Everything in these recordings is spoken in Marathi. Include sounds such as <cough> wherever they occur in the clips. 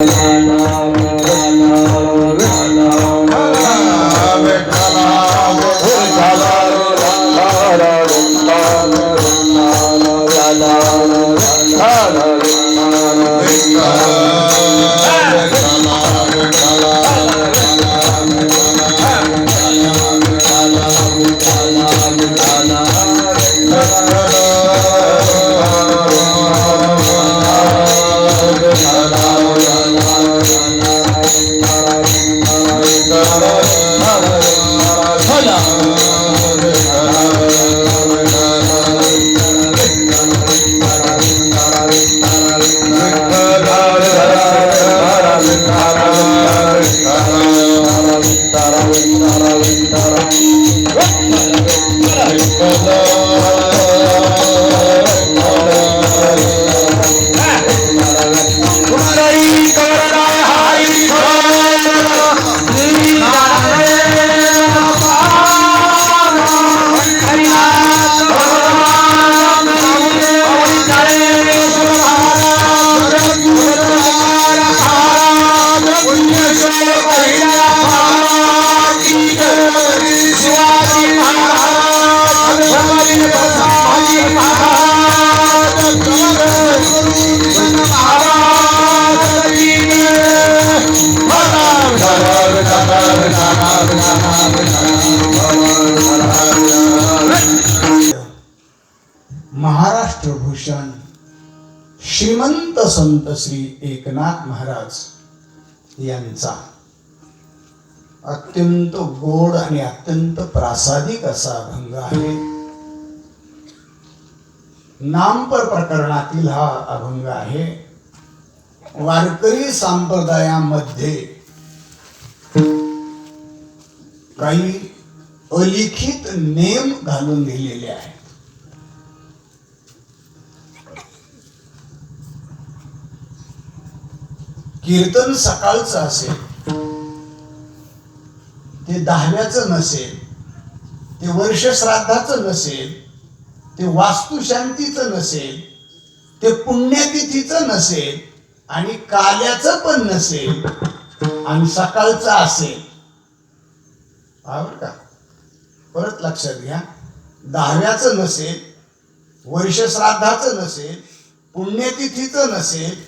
महाराष्ट्र संत श्री एकनाथ महाराज यांचा अत्यंत गोड आणि अत्यंत प्रासादिक असा अभंग आहे. नामपर प्रकरणातील हा अभंग आहे. वारकरी संप्रदायामध्ये काही अलिखित नेम घालून दिलेले आहे कीर्तन सकाळचं असेल ते दहाव्याचं नसेल ते वर्ष श्राद्धाचं नसेल ते वास्तुशांतीचं नसेल ते पुण्यतिथीचं नसेल आणि काल्याचं पण नसेल आणि सकाळचं असेल. बरं का? परत लक्षात घ्या. दहाव्याचं नसेल वर्ष श्राद्धाचं नसेल पुण्यतिथीचं नसेल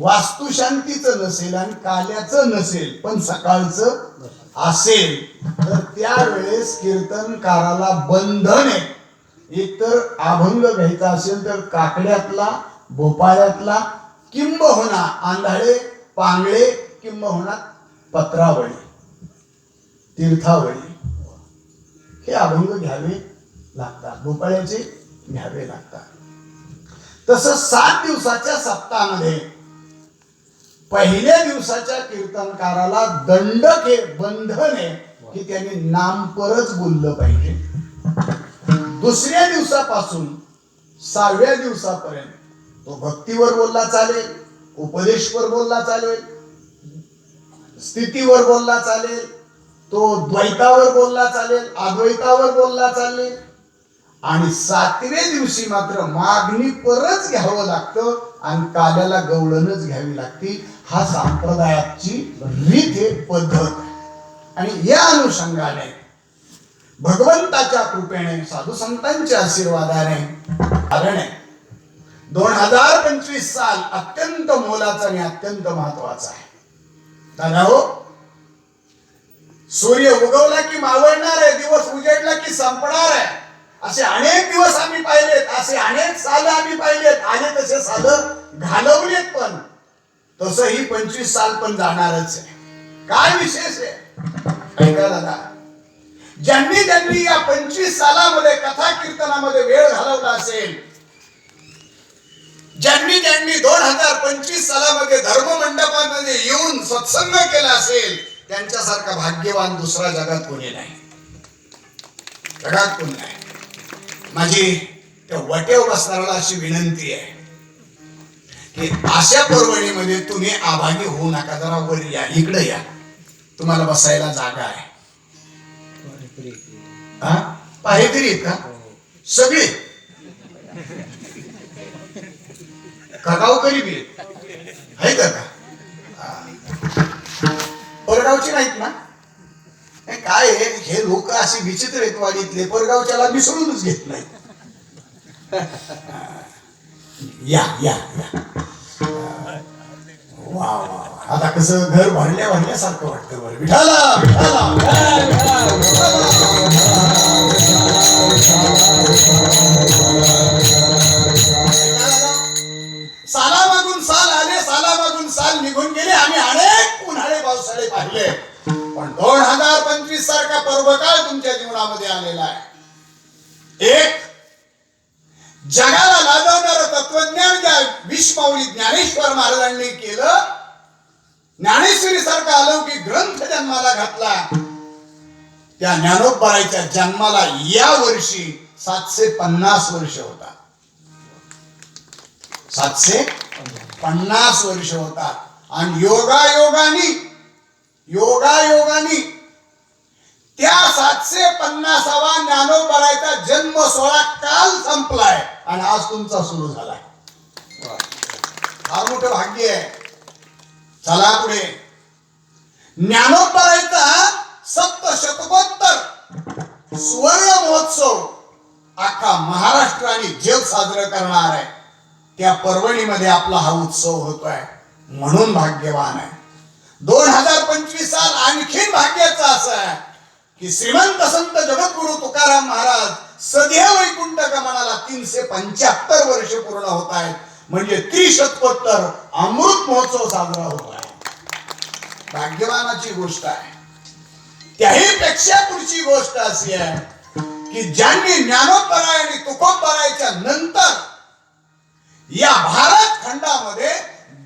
वास्तुशांतीचं नसेल आणि काल्याचं नसेल पण सकाळचं असेल तर त्यावेळेस कीर्तनकाराला बंधन. आहे एकतर अभंग घ्यायचा असेल तर काकड्यातला भोपाळ्यातला किंबहुना आंधळे पांगळे किंबहुना पत्रावळी तीर्थावळी. हे अभंग घ्यावे लागतात भोपाळ्याचे घ्यावे लागतात. तसं सात दिवसाच्या सप्ताहामध्ये पहिल्या दिवसाच्या कीर्तनकाराला दंड हे बंधन आहे की त्याने नामपरच बोललं पाहिजे. दुसऱ्या दिवसापासून सहाव्या दिवसापर्यंत तो भक्तीवर बोलला चालेल उपदेशवर बोलला चालेल स्थितीवर बोलला चालेल तो द्वैतावर बोलला चालेल अद्वैतावर बोलला चालेल आणि सातव्या दिवशी मात्र मागणी परत घ्यावं लागतं आणि काल्याला गवळणच घ्यावी लागते. हा संप्रदायाची रीत आहे पद्धत. आणि या अनुषंगाने भगवंताच्या कृपेने साधू संतांच्या आशीर्वादाने कारण आहे दोन हजार पंचवीस साल अत्यंत मोलाचा आणि अत्यंत महत्त्वाचा आहे. दादा हो सूर्य उगवला की मावळणार आहे दिवस उजेडला की संपणार आहे. असे अनेक दिवस आम्ही पाहिलेत असे अनेक साल आम्ही पाहिलेत. आले तसे साल घालवलेत पण तसं ही पंचवीस साल पण जाणारच आहे. काय विशेष आहे? ऐका दादा. ज्यांनी ज्यांनी या पंचवीस सालामध्ये कथा कीर्तनामध्ये वेळ घालवला असेल ज्यांनी ज्यांनी दोन हजार पंचवीस सालामध्ये धर्म मंडपामध्ये येऊन सत्संग केला असेल त्यांच्यासारखा भाग्यवान दुसरा जगात कोणी नाही. जगात कोणी नाही. माझी त्या वाटेवर बसणाऱ्याला अशी विनंती आहे की अशा पर्वणीमध्ये तुम्ही आभागी होऊ नका जरा वर या इकडे या. तुम्हाला बसायला जागा आहे. हा? पाहेकरी आहेत का? सगळे? का गावकरी बी आहेत? आहे का? मला अशी विचित्र आहेत वाडीत लेपरगावच्याला मिसळूनच घेत नाही. या या या. वा वा वा. आता कसं घर भरल्या भरल्यासारखं वाटतं बरं. विठाला विठाला आलेला आहे. एक जगाला लाजवणार तत्वज्ञान ज्या विषमाऊली ज्ञानेश्वर महाराजांनी केलं ज्ञानेश्वरी सारखा अलौकिक ग्रंथ जन्माला घातला. त्या ज्ञानोबरायच्या जन्माला या वर्षी सातशे पन्नास वर्ष होता सातशे पन्नास वर्ष होता आणि योगायोगानी योगायोगानी त्या सातशे पन्नासावा ज्ञानोबरायचा जन्म सोहळा काल संपलाय आणि आज तुमचा सुरू झालाय. फार मोठं भाग्य आहे. चला पुढे. ज्ञानोबरायचा सप्त शतकोत्तर सुवर्ण महोत्सव अख्खा महाराष्ट्र आणि जग साजरं करणार आहे. त्या पर्वणीमध्ये आपला हा उत्सव होतोय. म्हणून भाग्यवान आहे. दोन हजार पंचवीस साल आणखीन भाग्याचा असं आहे. की श्रीमंत संत जगद्गुरु तुकाराम महाराज सध्या वैकुंठ गमनाला तीनशे पंच्याहत्तर वर्ष पूर्ण होत आहेत. म्हणजे त्रिशतकोत्तर अमृत महोत्सव साजरा होत आहे. भाग्यवानाची गोष्ट आहे. त्याही पेक्षा पुढची गोष्ट अशी आहे की ज्यांनी ज्ञानोत्तराय आणि तुकोत्तरायच्या नंतर या भारत खंडामध्ये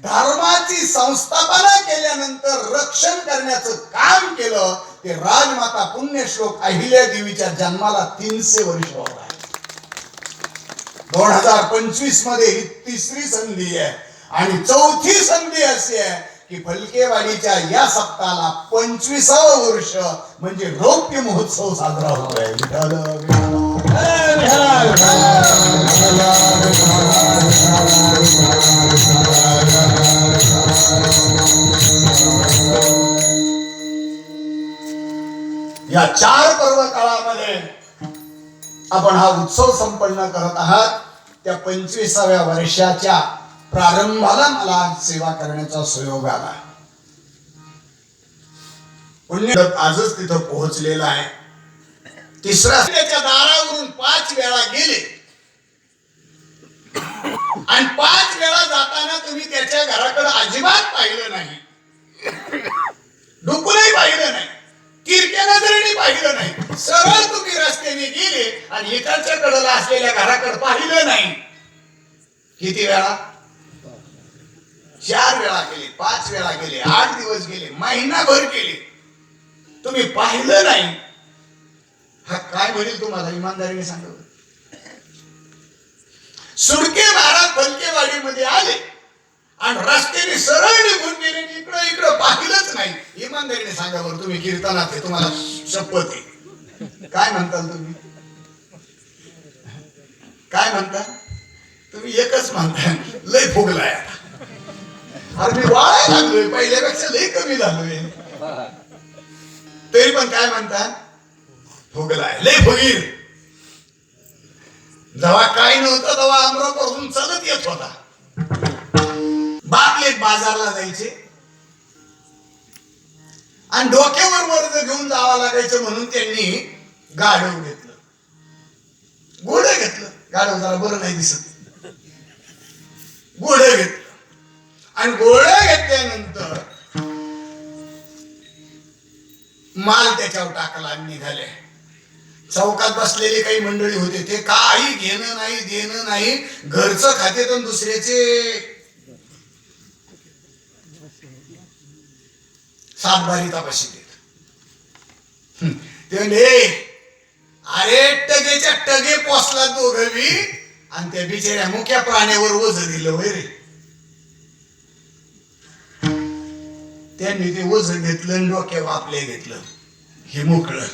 धर्माची संस्थापना केल्यानंतर रक्षण करण्याचं काम केलं ते राजमाता पुण्यश्लोक अहिल्या देवीच्या जन्माला तीनशे वर्ष होत आहे दोन हजार पंचवीसमध्ये ही तिसरी संधी आहे आणि चौथी संधी अशी आहे की फलकेवाडीच्या या सप्ताहाला पंचवीसावं वर्ष म्हणजे रौप्य महोत्सव साजरा होतोय विठ्ठल, या चार पर्व काळामध्ये आपण हा उत्सव संपन्न करत आहात. त्या पंचवीसाव्या वर्षाच्या प्रारंभाला मला सेवा करण्याचा सुयोग आला. पुण्य आजच तिथं पोहोचलेला आहे. तिसरा त्याच्या दारावरून पाच वेळा गेले. आणि पाच वेळा जाताना तुम्ही त्याच्या घराकडे अजिबात पाहिलं नाही. डुकूनही पाहिलं नाही. किरक्याला जरी पाहिलं नाही. सरळ तुम्ही रस्त्याने गेले आणि इकडच्या कडेला असलेल्या घराकडे पाहिलं नाही. किती वेळा? चार वेळा गेले पाच वेळा गेले आठ दिवस गेले महिनाभर गेले. तुम्ही पाहिलं नाही. हा काय म्हणेल तुम्हाला? इमानदारीने सांगा सुडके महाराज फलकेवाडीमध्ये आले. आणि रस्त्याने सरळ निघून गेले. इकडं इकडं पाहिलंच नाही. इमानदारीने सांगा बरं तुम्ही कीर्तनात आहे तुम्हाला शपथ आहे. काय म्हणताल तुम्ही? काय म्हणता तुम्ही एकच म्हणता लय फुगलाय अरे मी वाळायला लागलोय पहिल्यापेक्षा लय कमी झालोय. तरी पण काय म्हणता फुगलाय लय फुगीर. जेव्हा काही नव्हतं तेव्हा अमरावतीवरून चालत येत होता. बापलेत बाजारला जायचे आणि डोक्यावर वर्ग घेऊन जावं लागायचं म्हणून त्यांनी गाढव घेतलं. गोड घेतलं. गाढव जरा बरं नाही दिसत. गोड घेतलं. आणि गोड घेतल्यानंतर माल त्याच्यावर टाकला आणि निघाले. चौकात बसलेले काही मंडळी होते. ते काही घेणं नाही देणं नाही. घरचं खाते तर दुसऱ्याचे सातबारी तपाशी देत. ते अरे टगेच्या टगे पोचला तो गवी आणि त्या बिचाऱ्या मुख्या प्राण्यावर वज दिलं होय रे. त्यांनी ते वज घेतलं आणि डोक्या वापले घेतलं. हे मोकळं.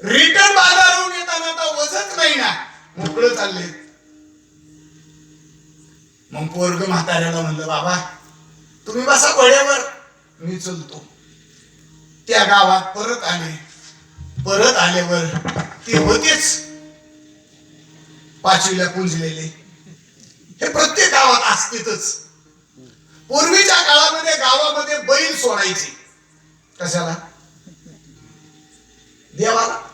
रिटर्न बाजारून येताना आता वजच नाही ना. मोकळं चालले मग पोरग म्हाताऱ्याला म्हणलं बाबा तुम्ही बसा घोड्यावर. मी चलतो. त्या गावात परत आले. परत आल्यावर ते होतेच. पाचवीला पुंजलेले हे प्रत्येक गावात असतेच पूर्वीच्या काळामध्ये गावामध्ये बैल सोडायचे. कशाला? देवाला.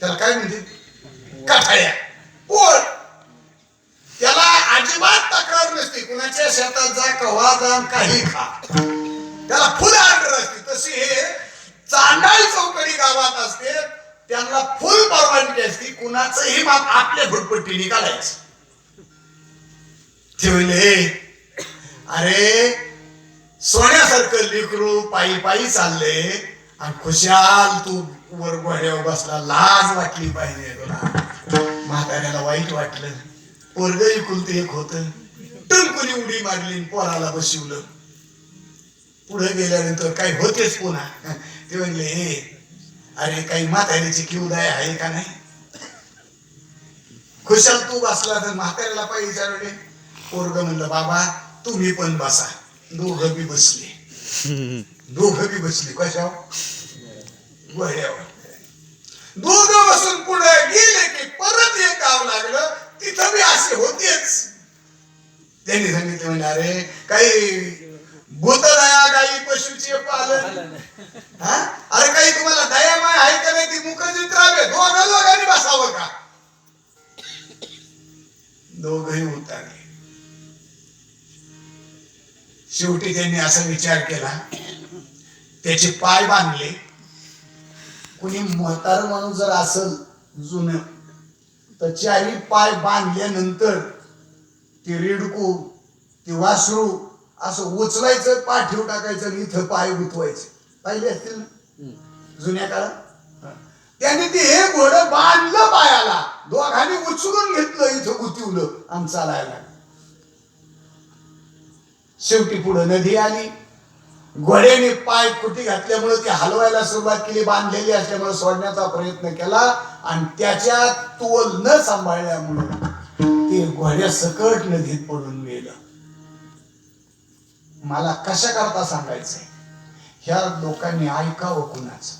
त्याला काय म्हणते? कठाळ्या. पोळ. त्याला अजिबात तक्रार नसते. कुणाच्या शेतात जा कवा जा काही खा. त्याला फुल ऑर्डर असते तशी हे चांडाळ चौकडी गावात असते. त्यांना फुल परवानगी असते. कुणाचंही माप आपल्या फुटपट्टी काढायचं ठेवले अरे सोन्यासारखं लेकरू पायी पायी चालले. आणि खुशाल तू वर घोड्यावर बसला. लाज वाटली पाहिजे तुला. म्हाताऱ्याला वाईट वाटलं. पोरग इकुलते एक होत. टंकुनी उडी मारली पोराला बसवलं. पुढे गेल्यानंतर काही होतेच पुन्हा. ते म्हणले हे अरे काही म्हाताऱ्याची किवदाय आहे का नाही? खुशाल तू बसला तर म्हाताऱ्याला पाहिजे विचारले. पोरग म्हणलं बाबा तुम्ही पण बसा. दोघं बी बसले. <laughs> दोघं बी बसले. कशावर? घोड्यावर दोघं बसून पुढे गेले की परत एक गाव लागलं तिथं बी असे होतेच त्यांनी सांगितलं अरे काही भूतदया गाई पशुचे पालन. हा? अरे काही तुम्हाला दयामाय आहे का नाही ती मुखजित राहावे दोघं दोघांनी बसावं का? दोघही उतारले शेवटी त्यांनी असा विचार केला त्याचे पाय बांधले. कुणी म्हातार माणूस जर असल जुन तर चारी पाय बांधल्यानंतर ते रेडकू ते वासरू असं उचलायचं पाठीव टाकायचं आणि इथं पाय गुतवायचे. पाहिले असतील ना? जुन्या काळात. त्याने ते हे घोडं बांधलं पायाला. दोघांनी उचलून घेतलं इथं गुतिवलं आणि चालायला. शेवटी पुढं नदी आली. घोड्याने पाय कुठे घातल्यामुळे ती हलवायला सुरुवात केली बांधलेली असल्यामुळे सोडण्याचा प्रयत्न केला. आणि त्याच्या तोल न सांभाळल्यामुळे ते घोड्या सकट नदीत पडून गेलं मला कशा करता सांगायचंय? ह्या लोकांनी ऐकावं कुणाचं?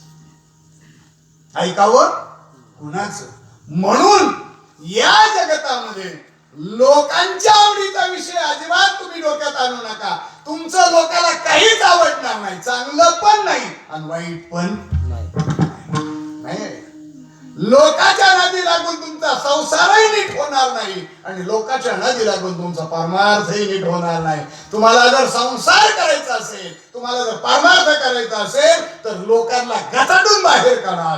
ऐकावं कुणाचं? म्हणून या जगतामध्ये लोकांच्या आवडीचा विषय अजिबात तुम्ही डोक्यात आणू नका. तुमचं लोकाला काहीच आवडणार नाही. चांगलं पण नाही आणि वाईट पण लोकाच्या नादी लागून तुमचा संसारही नीट होणार नाही आणि लोकाच्या नादी लागून तुमचा परमार्थही नीट होणार नाही. तुम्हाला जर संसार करायचा असेल तुम्हाला जर परमार्थ करायचा असेल तर लोकांना गटाडून बाहेर काढा.